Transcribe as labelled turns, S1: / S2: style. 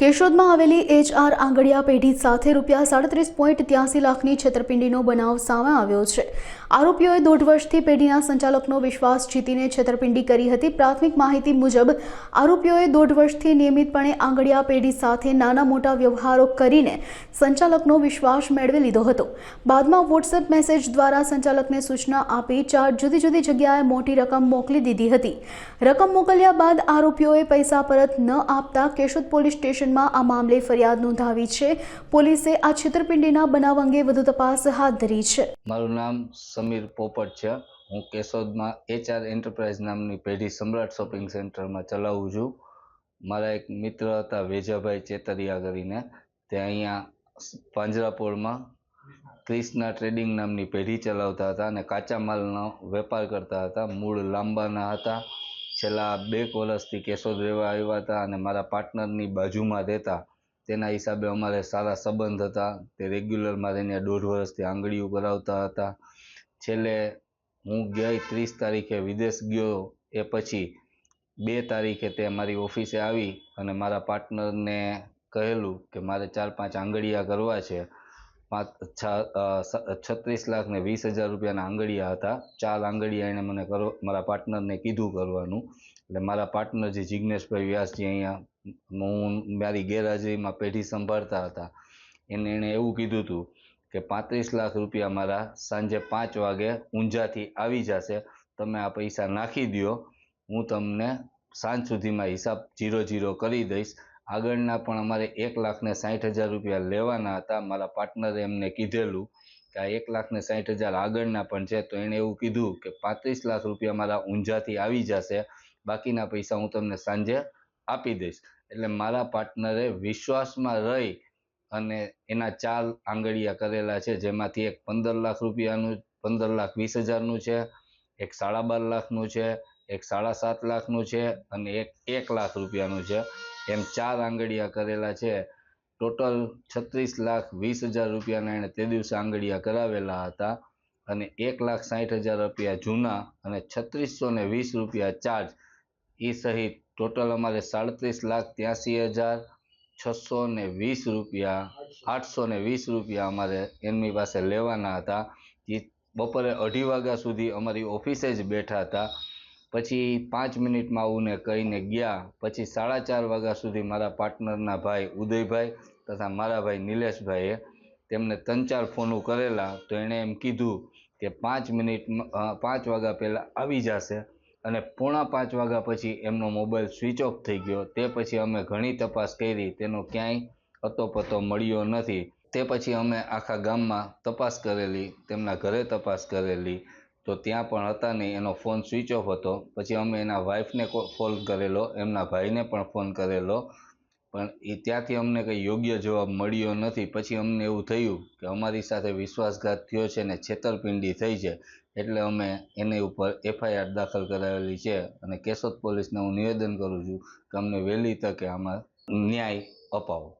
S1: કેશોદમાં આવેલી એચઆર આંગડિયા પેઢી સાથે રૂપિયા સાડત્રીસ પોઈન્ટ ત્યાસી લાખની છેતરપિંડીનો બનાવ સામે આવ્યો છે. આરોપીઓએ દોઢ વર્ષથી પેઢીના સંચાલકનો વિશ્વાસ જીતીને છેતરપિંડી કરી હતી. પ્રાથમિક માહિતી મુજબ, આરોપીઓએ દોઢ વર્ષથી નિયમિતપણે આંગડિયા પેઢી સાથે નાના મોટા વ્યવહારો કરીને સંચાલકનો વિશ્વાસ મેળવી લીધો હતો. બાદમાં વોટ્સએપ મેસેજ દ્વારા સંચાલકને સૂચના આપી ચાર જુદી જુદી જગ્યાએ મોટી રકમ મોકલી દીધી હતી. રકમ મોકલ્યા બાદ આરોપીઓએ પૈસા પરત ન આપતા કેશોદ પોલીસ સ્ટેશનમાં આ મામલે ફરિયાદ નોંધાવી છે. પોલીસે આ છેતરપિંડીના બનાવ અંગે વધુ તપાસ હાથ ધરી છે.
S2: મારું નામ સમીર પોપટ છે. હું કેશોદમાં એચઆર એન્ટરપ્રાઇઝ નામની પેઢી સમ્રાટ શોપિંગ સેન્ટરમાં ચલાવું છું. મારા એક મિત્ર હતા વેજાભાઈ ચેતરિયા કરીને. તે અહીંયા પાંજરાપોળમાં ક્રિષ્ના ટ્રેડિંગ નામની પેઢી ચલાવતા હતા અને કાચા માલનો વેપાર કરતા હતા. મૂળ લાંબાના હતા. છેલ્લા બે વર્ષથી કેશોદ રહેવા આવ્યા હતા અને મારા પાર્ટનરની બાજુમાં રહેતા. તેના હિસાબે અમારે સારા સંબંધ હતા. તે રેગ્યુલર મારે ત્યાં દોઢ વર્ષથી આંગળીઓ કરાવતા હતા. છેલ્લે હું ગઈ ત્રીસ તારીખે વિદેશ ગયો એ પછી બે તારીખે તે મારી ઓફિસે આવી અને મારા પાર્ટનરને કહેલું કે મારે ચાર પાંચ આંગળીયા કરવા છે. છત્રીસ લાખ ને વીસ હજાર રૂપિયાના આંગળીયા હતા. ચાર આંગળીયા એણે મને કરો, મારા પાર્ટનરને કીધું કરવાનું. એટલે મારા પાર્ટનર જે જિજ્ઞેશભાઈ વ્યાસજી અહીંયા હું મારી ગેરહાજરીમાં પેઢી સંભાળતા હતા. એને એણે એવું કીધું હતું કે પાંત્રીસ લાખ રૂપિયા મારા સાંજે પાંચ વાગે ઊંઝાથી આવી જશે. તમે આ પૈસા નાખી દ્યો. હું તમને સાંજ સુધીમાં હિસાબ જીરો જીરો કરી દઈશ. આગળના પણ અમારે એક લાખ ને સાઠ હજાર રૂપિયા લેવાના હતા. મારા પાર્ટનરે એમને કીધેલું કે આ એક લાખ ને સાઠ હજાર આગળના પણ છે. તો એણે એવું કીધું કે પાંત્રીસ લાખ રૂપિયા મારા ઊંઝાથી આવી જશે. બાકીના પૈસા હું તમને સાંજે આપી દઈશ. એટલે મારા પાર્ટનરે વિશ્વાસમાં રહી અને એના ચાર આંગળીયા કરેલા છે. જેમાંથી એક પંદર લાખ રૂપિયાનું, પંદર લાખ વીસ હજારનું છે, એક સાડા બાર લાખનું છે, એક સાડા સાત લાખનું છે અને એક એક લાખ રૂપિયાનું છે. એમ ચાર આંગળીયા કરેલા છે. ટોટલ છત્રીસ લાખ વીસ હજાર રૂપિયાના એણે તે દિવસે આંગળીયા કરાવેલા હતા અને એક લાખ સાઠ હજાર રૂપિયા જૂના અને છત્રીસો ને વીસ રૂપિયા ચાર્જ. એ સહિત ટોટલ અમારે સાડત્રીસ લાખ ત્યાંસી હજાર છસો ને વીસ રૂપિયા, આઠસો ને વીસ રૂપિયા અમારે એમની પાસે લેવાના હતા. એ બપોરે અઢી વાગ્યા સુધી અમારી ઓફિસે જ બેઠા હતા. પછી પાંચ મિનિટમાં આવુંને કહીને ગયા. પછી સાડા ચાર વાગ્યા સુધી મારા પાર્ટનરના ભાઈ ઉદયભાઈ તથા મારા ભાઈ નિલેશભાઈએ તેમને ત્રણ ચાર ફોનો કરેલા. તો એણે એમ કીધું કે પાંચ મિનિટ પાંચ વાગ્યા પહેલાં આવી જશે અને પોણા પાંચ વાગ્યા પછી એમનો મોબાઈલ સ્વિચ ઓફ થઈ ગયો. તે પછી અમે ઘણી તપાસ કરી. તેનો ક્યાંય અતોપતો મળ્યો નથી. તે પછી અમે આખા ગામમાં તપાસ કરેલી, તેમના ઘરે તપાસ કરેલી. તો ત્યાં પણ હતા નહીં. એનો ફોન સ્વિચ ઓફ હતો. પછી અમે એના વાઈફને ફોન કરેલો. એમના ભાઈને પણ ફોન કરેલો. પણ એ ત્યાંથી અમને કંઈ યોગ્ય જવાબ મળ્યો નથી. પછી અમને એવું થયું કે અમારી સાથે વિશ્વાસઘાત થયો છે ને છેતરપિંડી થઈ છે. એટલે અમે એની ઉપર એફઆઈઆર દાખલ કરાવેલી છે અને કેશોદ પોલીસને હું નિવેદન કરું છું કે અમને વહેલી તકે આમાં ન્યાય અપાવો.